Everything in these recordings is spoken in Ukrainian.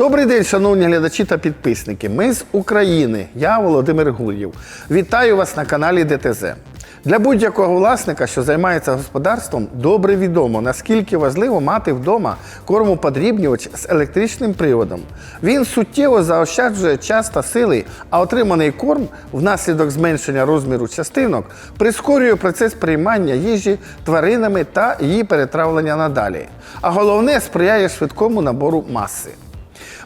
Добрий день, шановні глядачі та підписники. Ми з України. Я Володимир Гур'єв. Вітаю вас на каналі ДТЗ. Для будь-якого власника, що займається господарством, добре відомо, наскільки важливо мати вдома кормоподрібнювач з електричним приводом. Він суттєво заощаджує час та сили, а отриманий корм внаслідок зменшення розміру частинок прискорює процес приймання їжі тваринами та її перетравлення надалі. А головне сприяє швидкому набору маси.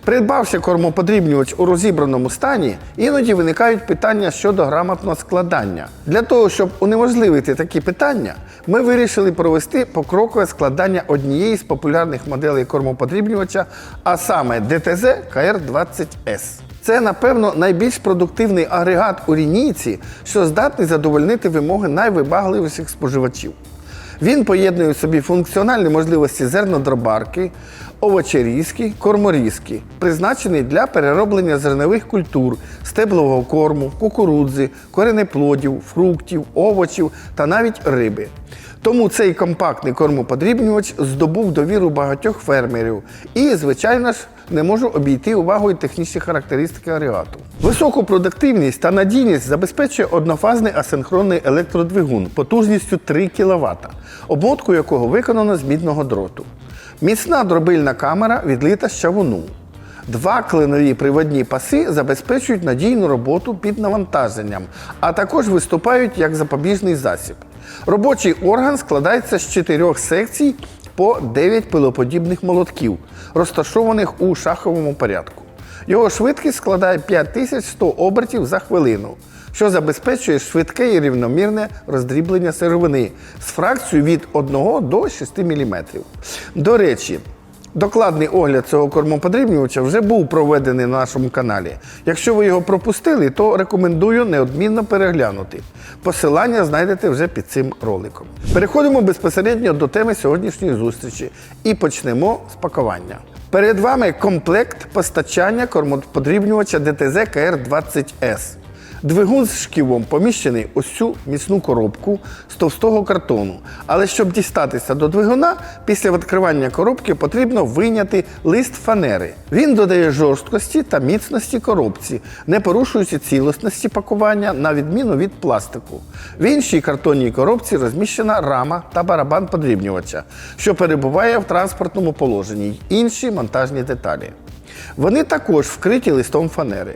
Придбавши кормоподрібнювач у розібраному стані, іноді виникають питання щодо грамотного складання. Для того, щоб унеможливити такі питання, ми вирішили провести покрокове складання однієї з популярних моделей кормоподрібнювача, а саме ДТЗ КР-20С. Це, напевно, найбільш продуктивний агрегат у лінійці, що здатний задовольнити вимоги найвибагливіших споживачів. Він поєднує в собі функціональні можливості зернодробарки, овочерізки, корморізки, призначений для перероблення зернових культур, стеблового корму, кукурудзи, коренеплодів, фруктів, овочів та навіть риби. Тому цей компактний кормоподрібнювач здобув довіру багатьох фермерів і, звичайно ж, не можу обійти увагою технічні характеристики агрегату. Високу продуктивність та надійність забезпечує однофазний асинхронний електродвигун потужністю 3 кВт, обмотку якого виконано з мідного дроту. Міцна дробильна камера відлита з чавуну. Два клинові приводні паси забезпечують надійну роботу під навантаженням, а також виступають як запобіжний засіб. Робочий орган складається з чотирьох секцій по 9 пилоподібних молотків, розташованих у шаховому порядку. Його швидкість складає 5100 обертів за хвилину, що забезпечує швидке і рівномірне роздріблення сировини з фракцією від 1 до 6 мм. До речі, Докладний огляд цього кормоподрібнювача вже був проведений на нашому каналі. Якщо ви його пропустили, то рекомендую неодмінно переглянути. Посилання знайдете вже під цим роликом. Переходимо безпосередньо до теми сьогоднішньої зустрічі і почнемо з пакування. Перед вами комплект постачання кормоподрібнювача ДТЗ КР-20С. Двигун з шківом поміщений ось цю міцну коробку з товстого картону. Але щоб дістатися до двигуна, після відкривання коробки потрібно вийняти лист фанери. Він додає жорсткості та міцності коробці, не порушуючи цілісності пакування на відміну від пластику. В іншій картонній коробці розміщена рама та барабан подрібнювача, що перебуває в транспортному положенні й інші монтажні деталі. Вони також вкриті листом фанери.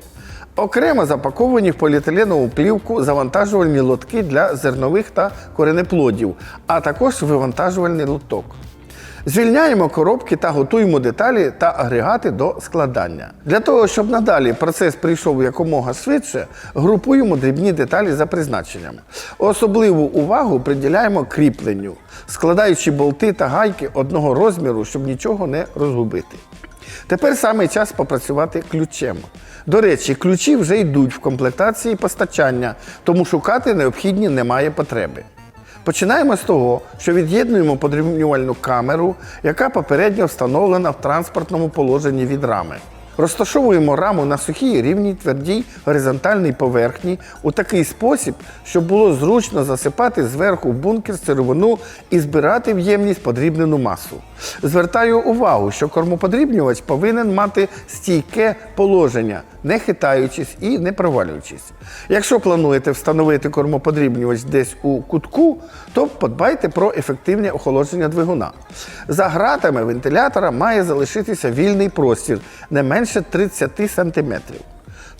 Окремо запаковані в поліетиленову плівку завантажувальні лотки для зернових та коренеплодів, а також вивантажувальний лоток. Звільняємо коробки та готуємо деталі та агрегати до складання. Для того, щоб надалі процес прийшов якомога швидше, групуємо дрібні деталі за призначенням. Особливу увагу приділяємо кріпленню, складаючи болти та гайки одного розміру, щоб нічого не розгубити. Тепер саме час попрацювати ключем. До речі, ключі вже йдуть в комплектації постачання, тому шукати необхідні немає потреби. Починаємо з того, що від'єднуємо подрівнювальну камеру, яка попередньо встановлена в транспортному положенні від рами. Розташовуємо раму на сухій рівній твердій горизонтальній поверхні у такий спосіб, щоб було зручно засипати зверху бункер сировину і збирати в ємність подрібнену масу. Звертаю увагу, що кормоподрібнювач повинен мати стійке положення, не хитаючись і не провалюючись. Якщо плануєте встановити кормоподрібнювач десь у кутку, то подбайте про ефективне охолодження двигуна. За гратами вентилятора має залишитися вільний простір не менше 30 см.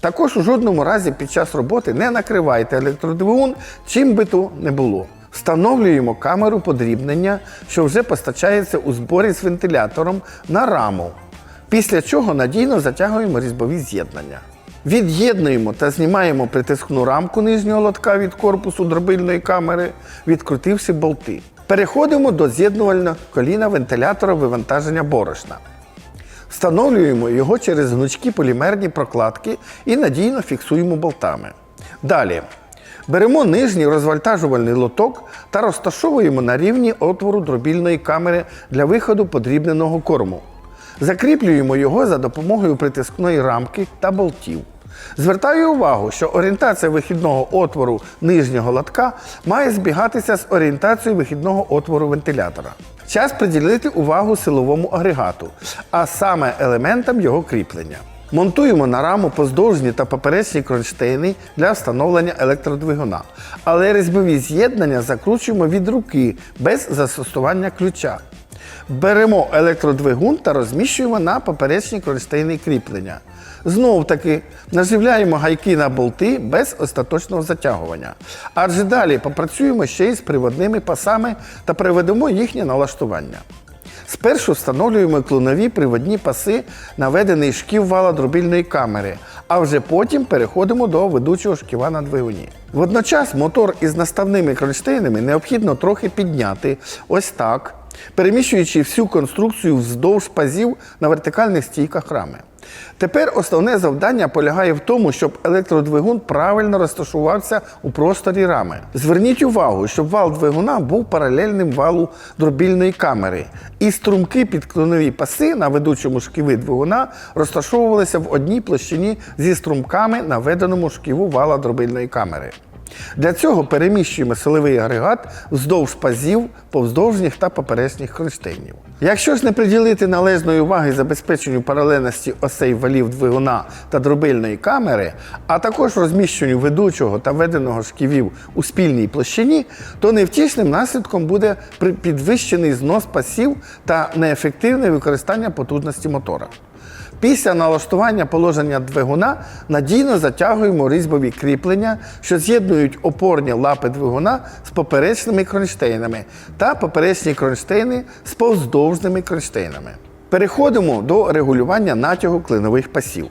Також у жодному разі під час роботи не накривайте електродвигун, чим би то не було. Встановлюємо камеру подрібнення, що вже постачається у зборі з вентилятором на раму. Після чого надійно затягуємо різьбові з'єднання. Від'єднуємо та знімаємо притискну рамку нижнього лотка від корпусу дробильної камери, відкрутивши болти. Переходимо до з'єднувального коліна вентилятора вивантаження борошна. Встановлюємо його через гнучкі полімерні прокладки і надійно фіксуємо болтами. Далі беремо нижній розвантажувальний лоток та розташовуємо на рівні отвору дробільної камери для виходу подрібненого корму. Закріплюємо його за допомогою притискної рамки та болтів. Звертаю увагу, що орієнтація вихідного отвору нижнього лотка має збігатися з орієнтацією вихідного отвору вентилятора. Час приділити увагу силовому агрегату, а саме елементам його кріплення. Монтуємо на раму поздовжні та поперечні кронштейни для встановлення електродвигуна, але різьбові з'єднання закручуємо від руки без застосування ключа. Беремо електродвигун та розміщуємо на поперечні кронштейни кріплення. Знов таки наживляємо гайки на болти без остаточного затягування. Адже далі попрацюємо ще й з приводними пасами та приведемо їхнє налаштування. Спершу встановлюємо клонові приводні паси, наведений шків вала дробільної камери, а вже потім переходимо до ведучого шківа на двигуні. Водночас мотор із наставними кронштейнами необхідно трохи підняти, ось так, переміщуючи всю конструкцію вздовж пазів на вертикальних стійках рами. Тепер основне завдання полягає в тому, щоб електродвигун правильно розташувався у просторі рами. Зверніть увагу, щоб вал двигуна був паралельним валу дробільної камери, і струмки під клонові паси на ведучому шківі двигуна розташовувалися в одній площині зі струмками на веденому шківу вала дробильної камери. Для цього переміщуємо силовий агрегат вздовж пазів, повздовжніх та поперечних кронштейнів. Якщо ж не приділити належної уваги забезпеченню паралельності осей валів двигуна та дробильної камери, а також розміщенню ведучого та веденого шківів у спільній площині, то невтішним наслідком буде підвищений знос пасів та неефективне використання потужності мотора. Після налаштування положення двигуна надійно затягуємо різьбові кріплення, що з'єднують опорні лапи двигуна з поперечними кронштейнами та поперечні кронштейни з повздовжними кронштейнами. Переходимо до регулювання натягу клинових пасів.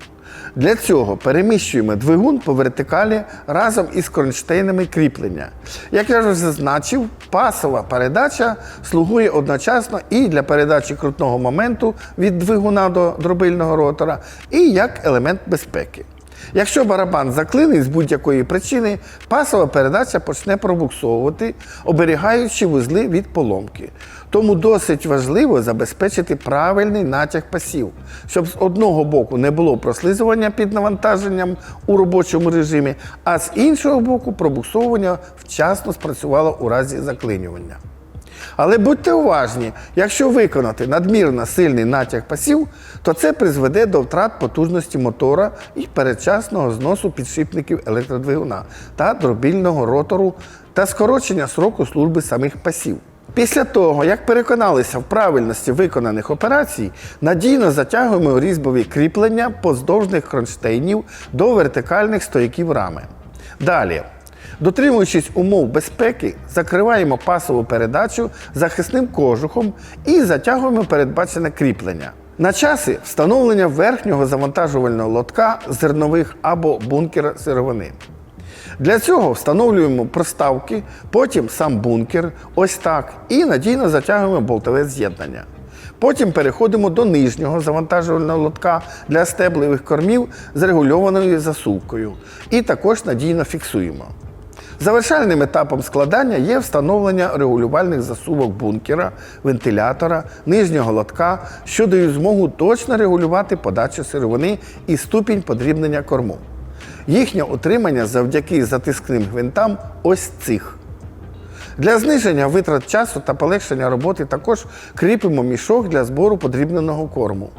Для цього переміщуємо двигун по вертикалі разом із кронштейнами кріплення. Як я вже зазначив, пасова передача слугує одночасно і для передачі крутного моменту від двигуна до дробильного ротора, і як елемент безпеки. Якщо барабан заклинить з будь-якої причини, пасова передача почне пробуксовувати, оберігаючи вузли від поломки. Тому досить важливо забезпечити правильний натяг пасів, щоб з одного боку не було прослизування під навантаженням у робочому режимі, а з іншого боку пробуксовування вчасно спрацювало у разі заклинювання. Але будьте уважні, якщо виконати надмірно сильний натяг пасів, то це призведе до втрат потужності мотора і передчасного зносу підшипників електродвигуна та дробільного ротору та скорочення сроку служби самих пасів. Після того, як переконалися в правильності виконаних операцій, надійно затягуємо різьбові кріплення поздовжних кронштейнів до вертикальних стояків рами. Далі. Дотримуючись умов безпеки, закриваємо пасову передачу захисним кожухом і затягуємо передбачене кріплення. На часі встановлення верхнього завантажувального лотка зернових або бункера сировини. Для цього встановлюємо проставки, потім сам бункер, ось так, і надійно затягуємо болтове з'єднання. Потім переходимо до нижнього завантажувального лотка для стеблевих кормів з регульованою засувкою і також надійно фіксуємо. Завершальним етапом складання є встановлення регулювальних засувок бункера, вентилятора, нижнього лотка, що дають змогу точно регулювати подачу сировини і ступінь подрібнення корму. Їхнє утримання завдяки затискним гвинтам ось цих. Для зниження витрат часу та полегшення роботи також кріпимо мішок для збору подрібненого корму.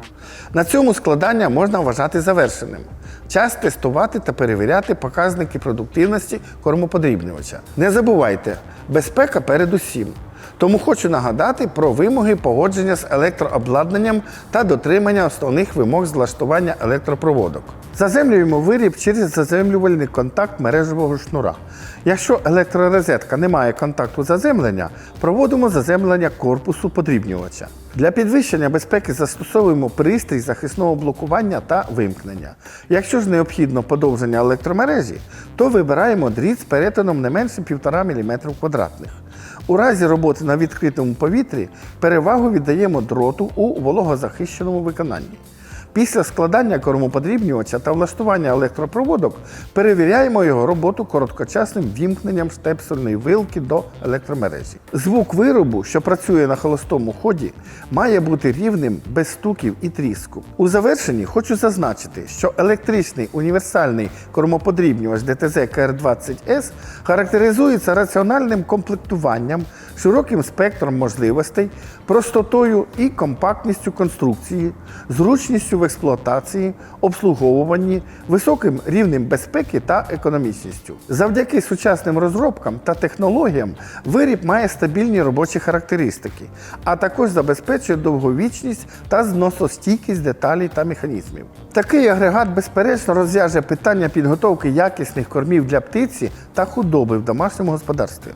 На цьому складання можна вважати завершеним. Час тестувати та перевіряти показники продуктивності кормоподрібнювача. Не забувайте, безпека перед усім. Тому хочу нагадати про вимоги погодження з електрообладнанням та дотримання основних вимог з влаштування електропроводок. Заземлюємо виріб через заземлювальний контакт мережевого шнура. Якщо електророзетка не має контакту заземлення, проводимо заземлення корпусу подрібнювача. Для підвищення безпеки застосовуємо пристрій захисного блокування та вимкнення. Якщо ж необхідно подовження електромережі, то вибираємо дріт з перетином не менше 1,5 мм квадратних. У разі роботи на відкритому повітрі перевагу віддаємо дроту у вологозахищеному виконанні. Після складання кормоподрібнювача та влаштування електропроводок перевіряємо його роботу короткочасним вімкненням штепсельної вилки до електромережі. Звук виробу, що працює на холостому ході, має бути рівним без стуків і тріску. У завершенні хочу зазначити, що електричний універсальний кормоподрібнювач ДТЗ КР20С характеризується раціональним комплектуванням, широким спектром можливостей, простотою і компактністю конструкції, зручністю в експлуатації, обслуговуванні, високим рівнем безпеки та економічністю. Завдяки сучасним розробкам та технологіям виріб має стабільні робочі характеристики, а також забезпечує довговічність та зносостійкість деталей та механізмів. Такий агрегат безперечно розв'яже питання підготовки якісних кормів для птиці та худоби в домашньому господарстві.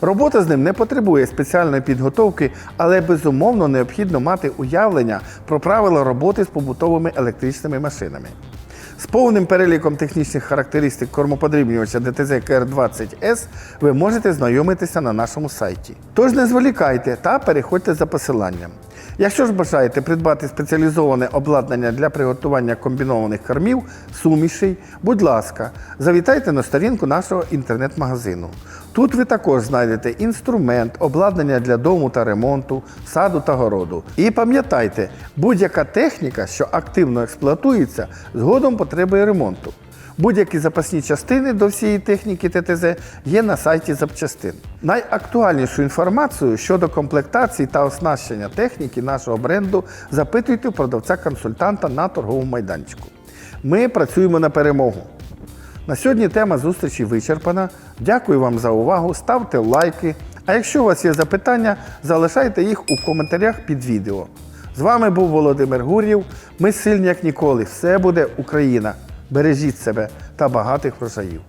Робота з ним не потребує спеціальної підготовки, але безумовно необхідно мати уявлення про правила роботи з побутовими електричними машинами. З повним переліком технічних характеристик кормоподрібнювача ДТЗ КР20С ви можете знайомитися на нашому сайті. Тож не зволікайте та переходьте за посиланням. Якщо ж бажаєте придбати спеціалізоване обладнання для приготування комбінованих кормів, сумішей, будь ласка, завітайте на сторінку нашого інтернет-магазину. Тут ви також знайдете інструмент, обладнання для дому та ремонту, саду та городу. І пам'ятайте, будь-яка техніка, що активно експлуатується, згодом потребує ремонту. Будь-які запасні частини до всієї техніки ТТЗ є на сайті запчастин. Найактуальнішу інформацію щодо комплектації та оснащення техніки нашого бренду запитуйте у продавця-консультанта на торговому майданчику. Ми працюємо на перемогу. На сьогодні тема зустрічі вичерпана. Дякую вам за увагу. Ставте лайки. А якщо у вас є запитання, залишайте їх у коментарях під відео. З вами був Володимир Гур'єв. Ми сильні як ніколи. Все буде Україна. Бережіть себе та багатих врожаїв.